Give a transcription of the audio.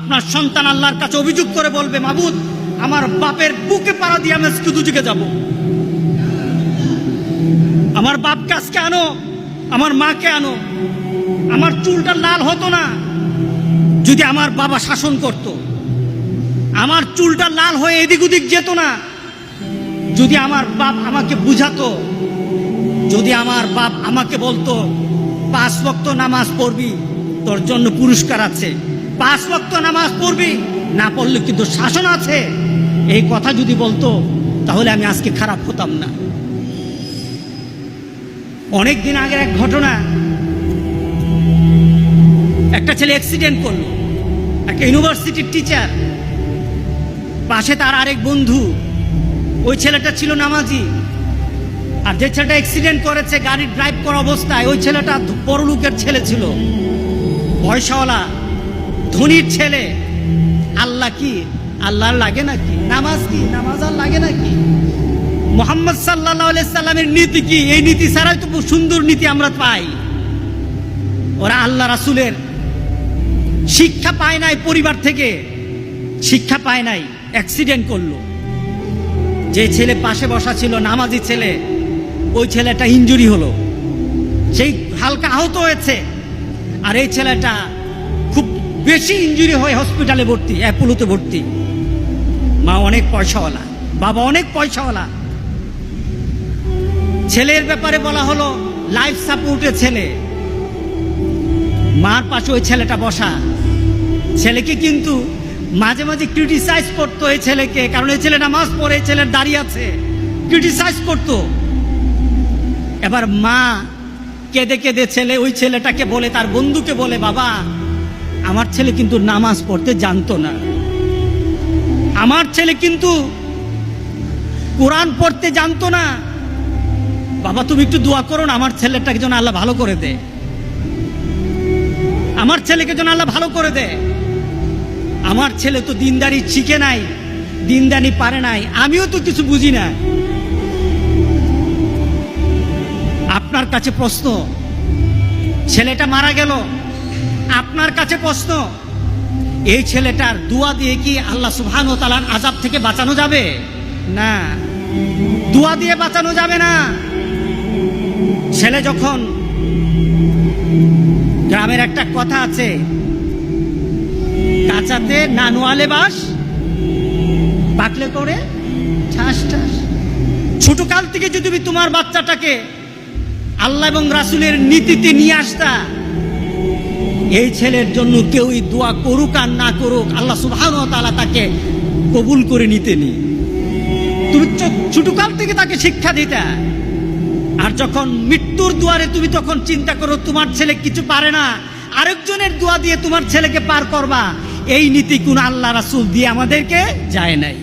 আপনার সন্তান আল্লাহর কাছে অভিযোগ করে বলবে, মাবুদ, আমার বাপের বুকে পাড়া দিয়ে আমি আজকে দুদিকে যাব। আমার বাপকে আজকে আনো, আমার মাকে আনো। আমার চুলটা লাল হতো না যদি আমার বাবা শাসন করত। আমার চুলটা লাল হয়ে এদিক ওদিক যেত না যদি আমার বাপ আমাকে বুঝাতো। যদি আমার বাপ আমাকে বলতো, পাঁচ ওয়াক্ত নামাজ পড়বি, তোর জন্য পুরস্কার আছে। পাঁচ ওয়াক্ত নামাজ পড়বি, না পড়লে কিন্তু শাসন আছে। এই কথা যদি বলতো, তাহলে আমি আজকে খারাপ হতাম না। অনেক দিন আগের এক ঘটনা, একটা ছেলে অ্যাক্সিডেন্ট করল। একটা ইউনিভার্সিটির টিচার পাশে তার আরেক বন্ধু, ওই ছেলেটা ছিল নামাজি। আর যে ছেলেটা অ্যাক্সিডেন্ট করেছে, গাড়ি ড্রাইভ করা অবস্থায়, ওই ছেলেটা বড় লোকের ছেলে ছিল। পয়সাওয়ালা ধনির ছেলে। আল্লাহ কি? আল্লাহর লাগে নাকি? নামাজ কি? নামাজ আর লাগে নাকি? মোহাম্মদ সাল্লাহ সাল্লামের নীতি কি? এই নীতি ছাড়াই তো সুন্দর নীতি আমরা পাই। ওরা আল্লাহ রাসুলের শিক্ষা পায় নাই, পরিবার থেকে শিক্ষা পায় নাই অ্যাক্সিডেন্ট করল। যে ছেলে পাশে বসা ছিল, নামাজি ছেলে, ওই ছেলেটা ইঞ্জুরি হলো। সেই হালকা আহত হয়েছে। আর এই ছেলেটা বেশি ইঞ্জুরি হয় হসপিটালে ভর্তি, অ্যাপোলোতে ভর্তি। মা অনেক পয়সাওয়ালা, বাবা অনেক পয়সাওয়ালা। ছেলের ব্যাপারে বলা হলো লাইফ সাপোর্টের ছেলে। মার পাশে ওই ছেলেটা বসা। ছেলেকে কিন্তু মাঝে মাঝে ক্রিটিসাইজ করতো এই ছেলেকে, কারণ এই ছেলে নামাজ পড়ে, এই ছেলের দাঁড়িয়ে আছে। ক্রিটিসাইজ করতো। এবার মা কেঁদে কেঁদে ছেলে, ওই ছেলেটাকে বলে, তার বন্ধুকে বলে, বাবা আমার ছেলে কিন্তু নামাজ পড়তে জানতো না। আমার ছেলে কিন্তু কোরআন পড়তে জানতো না। বাবা, তুমি একটু দোয়া করো না, আমার ছেলেটাকে যেন আল্লাহ ভালো করে দে আমার ছেলেকে যেন আল্লাহ ভালো করে দে আমার ছেলে তো দিনদারি শিখে নাই দিনদানি পারে নাই, আমিও তো কিছু বুঝি না। আপনার কাছে প্রশ্ন, ছেলেটা মারা গেল আপনার কাছে প্রশ্ন, এই ছেলেটার দোয়া দিয়ে কি আল্লাহ সুবহান ও তালার আজাব থেকে বাঁচানো যাবে? না। দোয়া দিয়ে বাঁচানো যাবে না। ছেলে যখন গ্রামের একটা কথা আছে, কাঁচাতে নানুয়ালে বাস, পাকলে করে ঠাস ঠাস। ছোট কাল থেকে যদি তুমি তোমার বাচ্চাটাকে আল্লাহ এবং রাসুলের নীতিতে নিয়ে আসতা এই ছেলের জন্য কেউই দোয়া করুক আর না করুক, আল্লাহ সুবহান তাকে কবুল করে নিতেনি তুমি চ- ছোট থেকে তাকে শিক্ষা দিতে। আর যখন মৃত্যুর দুয়ারে তুমি তখন চিন্তা করো, তোমার ছেলে কিছু পারে না, আরেকজনের দোয়া দিয়ে তোমার ছেলেকে পার করবা, এই নীতি কোন আল্লাহ রাসুল দিয়ে আমাদেরকে যায় নাই।